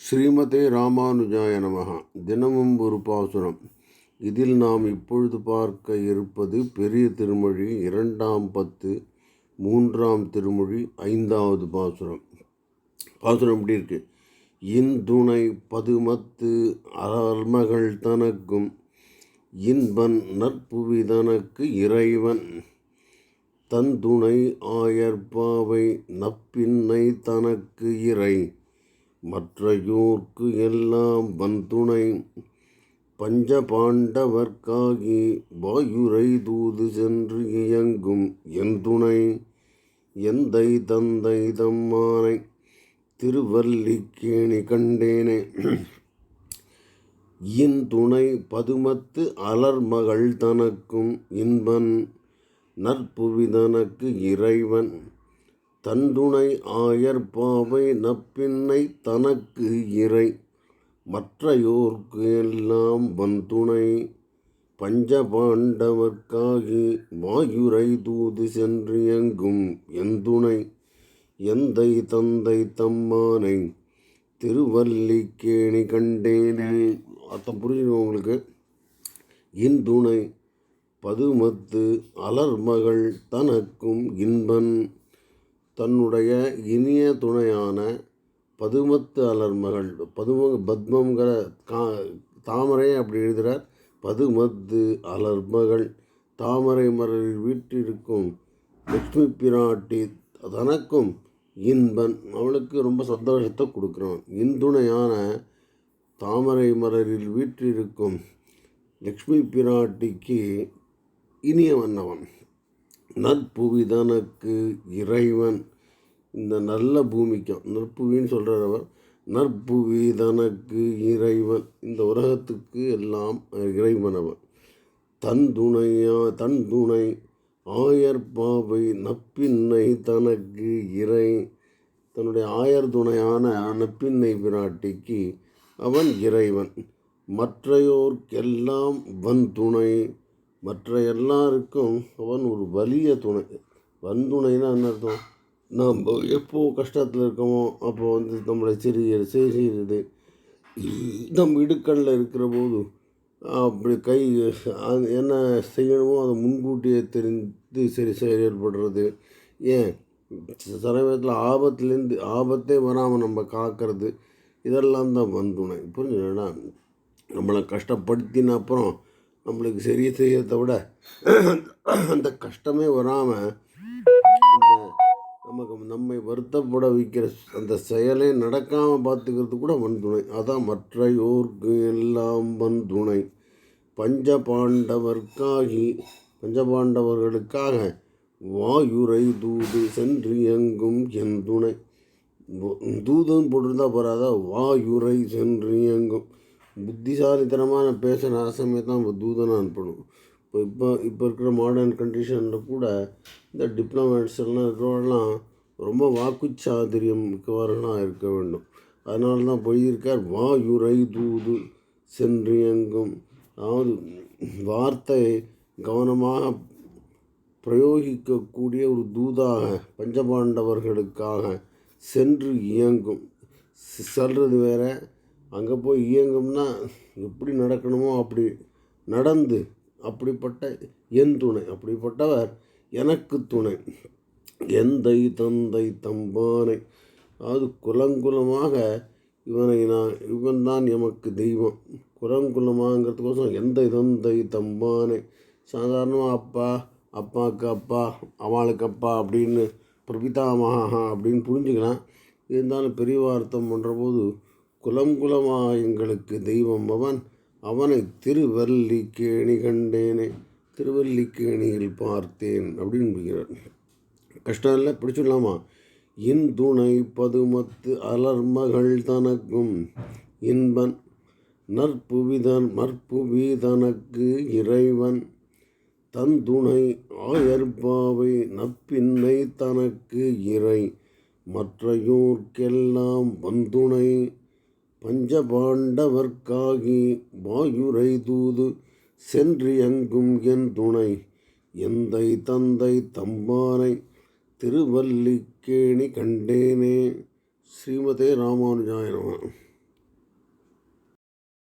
ஸ்ரீமதே ராமானுஜாய நமகா. தினமும் ஒரு பாசுரம். இதில் நாம் இப்பொழுது பார்க்க இருப்பது பெரிய திருமொழி இரண்டாம் பத்து மூன்றாம் திருமொழி ஐந்தாவது பாசுரம். பாசுரம் இப்படி இருக்கு? இன்துணை பதுமத்து அல்மகள் தனக்கும் இன்பன் நற்புவி தனக்கு இறைவன். தந்துணை ஆயர்பாவை நப்பின்னை தனக்கு இறை. மற்றையோர்க்கு எல்லாம் வந்துணை. பஞ்ச பாண்டவர்க்காகி வாயுரை தூது சென்று இயங்கும் என் துணை எந்தை தந்தை தம்மானை திருவல்லிக்கேணி கண்டேனே. இன் துணை பதுமத்து அலர்மகள் தனக்கும் இன்பன். நற்புவிதனக்கு இறைவன். தந்துணை ஆயர்பாவை நப்பின்னை தனக்கு இறை. மற்றையோர்க்கு எல்லாம் வந்துணை. பஞ்சபாண்டவர்க்காகி வாயுரை தூது சென்று எங்கும் எந்துணை. எந்தை தந்தை தம்மானை திருவல்லிக்கேணி கண்டேனே. அர்த்தம் புரிஞ்சுங்க உங்களுக்கு? இந்துணை பதுமத்து அலர்மகள் தனக்கும் இன்பன். தன்னுடைய இனிய துணையான பதுமத்து அலர்மகள் பதும பத்மங்கிற கா தாமரை அப்படி எழுதுகிறார் பதுமத்து அலர்மகள் தாமரை மலரில் வீற்றிருக்கும் லக்ஷ்மி பிராட்டி தனக்கும் இன்பன். அவளுக்கு ரொம்ப சந்தோஷத்தை கொடுக்குறான். இந்துணையான தாமரை மலரில் வீற்றிருக்கும் லக்ஷ்மி பிராட்டிக்கு இனிய வண்ணவன் நற்புவி தனக்கு இறைவன். இந்த நல்ல பூமிக்கும் நற்புவின்னு சொல்கிற அவர். நற்புவி தனக்கு இறைவன். இந்த உலகத்துக்கு எல்லாம் இறைவன் அவன் தன் துணையா ஆயர் நப்பின்னை தனக்கு இறை. தன்னுடைய ஆயர் துணையான நப்பின்னை பிராட்டிக்கு அவன் இறைவன். மற்றையோர்க்கெல்லாம் வன் துணை மற்ற எல்லாருக்கும் அவன் ஒரு வலிய துணை. வன்துணைன்னா என்ன அர்த்தம்? நாம் எப்போ கஷ்டத்தில் இருக்கோமோ அப்போ வந்து நம்மளை சிறிய செய்கிறது நம் இடுக்கல்ல இருக்கிற போது அப்படி கை அது என்ன செய்யணுமோ அதை முன்கூட்டியே தெரிந்து சரி செயல்படுறது ஏன்? சமயத்தில் ஆபத்துலேருந்து ஆபத்தே வராமல் நம்ம காக்கிறது இதெல்லாம் தான் வந்துணை புரிஞ்சுடா நம்மளை கஷ்டப்படுத்தின அப்புறம் நம்மளுக்கு சரி செய்யறதை விட அந்த கஷ்டமே வராமல் அந்த நமக்கு நம்மை வருத்தப்பட வைக்கிற அந்த செயலே நடக்காமல் பார்த்துக்கிறது கூட வன்துணை. அதான் மற்றையோர்க்கு எல்லாம் வன்துணை. பஞ்ச பாண்டவர்க்காகி பஞ்சபாண்டவர்களுக்காக வாயுரை தூது சென்று எங்கும் என் துணை. தூதுன்னு போட்டிருந்தா போகிறாதா வாயுரை சென்று எங்கும் புத்திசாலித்தனமான பேசுகிற ஆசைமே தான் இப்போ தூதனாக அனுப்பணும் இப்போ இப்போ இப்போ இருக்கிற மாடர்ன் கண்டிஷனில் கூட இந்த டிப்ளமேட்ஸ் எல்லாம் இருக்கிறவரெல்லாம் ரொம்ப வாக்குச்சாதுரியம் மிக்கவர்களாக இருக்க வேண்டும். அதனால தான் போயிருக்கார் வாயுரை தூது சென்று எங்கும் அதாவது வார்த்தை கவனமாக பிரயோகிக்கக்கூடிய ஒரு தூதாக பஞ்சபாண்டவர்களுக்காக சென்று இயங்கும். செல்றது வேற அங்கே போய் இயங்கும்னா எப்படி நடக்கணுமோ அப்படி நடந்து அப்படிப்பட்ட என் துணை அப்படிப்பட்டவர் எனக்கு துணை. எந்தை தந்தை தம்பானை அதாவது குலங்குலமாக இவனை நான் இவன் தான் எமக்கு தெய்வம். குலங்குலமாங்கிறதுக்கோசம் எந்தை தந்தை தம்பானை சாதாரணமாக அப்பா அப்பாவுக்கு அப்பா அவளுக்கு அப்பா அப்படின்னு பிரபிதாமகா அப்படின்னு புரிஞ்சுக்கலாம் இருந்தாலும் பெரியவார்த்தம் பண்ணுறபோது குலம் குலமாக எங்களுக்கு தெய்வம் அவன். அவனை திருவல்லிக்கேணி கண்டேனே. திருவல்லிக்கேணியில் பார்த்தேன் அப்படின்னு கஷ்டம் இல்லை பிடிச்சிடலாமா? இன் துணை பதுமத்து அலர்மகள் தனக்கும் இன்பன். நற்புவிதன் மற்புவி தனக்கு இறைவன். தந்துணை ஆயர்பாவை நப்பின்னை தனக்கு இறை. மற்றையோர்க்கெல்லாம் வந்துணை பஞ்சபாண்டவர்க்காகி வாயுரை தூது சென்று எங்கும் என் துணை. எந்தை தந்தை தம்பானை திருவல்லிக்கேணி கண்டேனே. ஸ்ரீமதே ராமானுஜாய